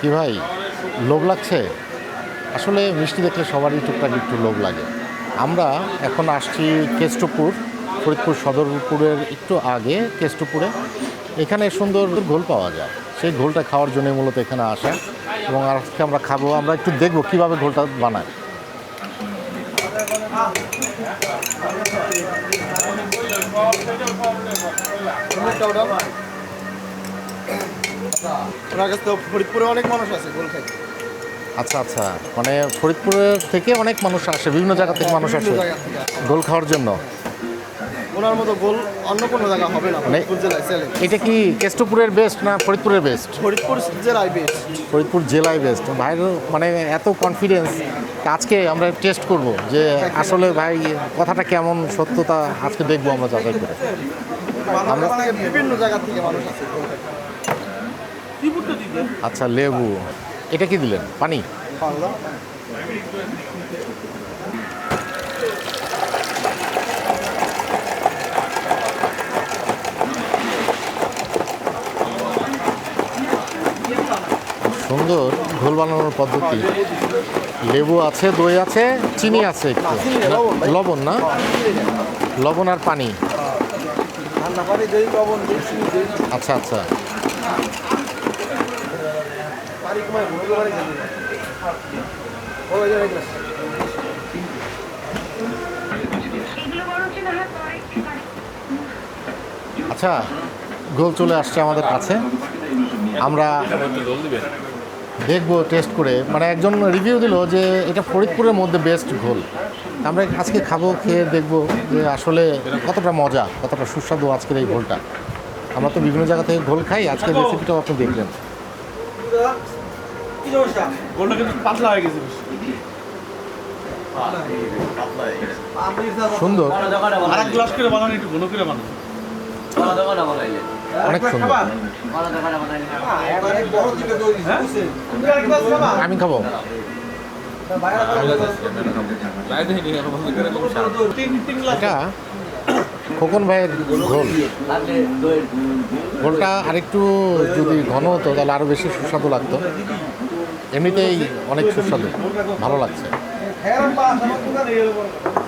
কি ভাই, লোভ লাগছে? আসলে মিষ্টি দেখলে সবারই টুকটাক একটু লোভ লাগে। আমরা এখন আসছি কেষ্টপুর, ফরিদপুর সদরপুরের একটু আগে কেষ্টপুরে। এখানে সুন্দর ঘোল পাওয়া যায়। সেই ঘোলটা খাওয়ার জন্য মূলত এখানে আসা। এবং আজকে আমরা খাব, আমরা একটু দেখব কীভাবে ঘোলটা বানায়। ওনার কাছে তো ফরিদপুরে অনেক মানুষ আছে গোল খাই আচ্ছা আচ্ছা। মানে ফরিদপুরের থেকে অনেক মানুষ আসে বিভিন্ন জায়গা থেকে মানুষ আসে। গোল খাওয়ার জন্য। ওনার মতো গোল অন্য কোনো জায়গা হবে না মানে- ফরিদপুর জেলায় চলে এটা কি কেষ্টপুরের বেস্ট না ফরিদপুরের বেস্ট ফরিদপুর জেলায় বেশ ফরিদপুর জেলায় বেস্ট ভাইয়ের মানে এত কনফিডেন্স আজকে আমরা টেস্ট করব যে আসলে ভাই কথাটা কেমন সত্যতা আজকে দেখব আমরা যাচাই করে আমরা বিভিন্ন জায়গা থেকে মানুষ আছে গোল খাই আচ্ছা লেবু। এটা কি দিলেন? পানি? সুন্দর ঘোল বানানোর পদ্ধতি। লেবু আছে দই আছে চিনি আছে একটু। লবণ না? লবণ আর পানি। আচ্ছা আচ্ছা। আচ্ছা গোল চলে আসছে আমাদের কাছে। আমরা দেখব টেস্ট করে। মানে একজন রিভিউ দিল যে এটা ফরিদপুরের মধ্যে বেস্ট ঘোল আমরা আজকে খাব খেয়ে দেখব যে আসলে কতটা মজা কতটা সুস্বাদু আজকের এই ঘোলটা আমরা তো বিভিন্ন জায়গা থেকে ঘোল খাই আজকের রেসিপিটাও আপনি দেখলেন গোলটা কিন্তু পাতলা হয়ে গেছে সুন্দর। আর এক গ্লাস করে বানান একটু ঘন করে বানান অনেক সুন্দর। অনেক বড় দিকে দই দিছে, বুঝছেন? তুমি আর গ্লাস খাবা? আমি খাব। এটা খোকন ভাইয়ের ঘোল ঘোলটা আরেকটু যদি ঘন হতো তাহলে আরও বেশি সুস্বাদু লাগতো। এমনিতেই অনেক সুস্বাদু ভালো লাগছে।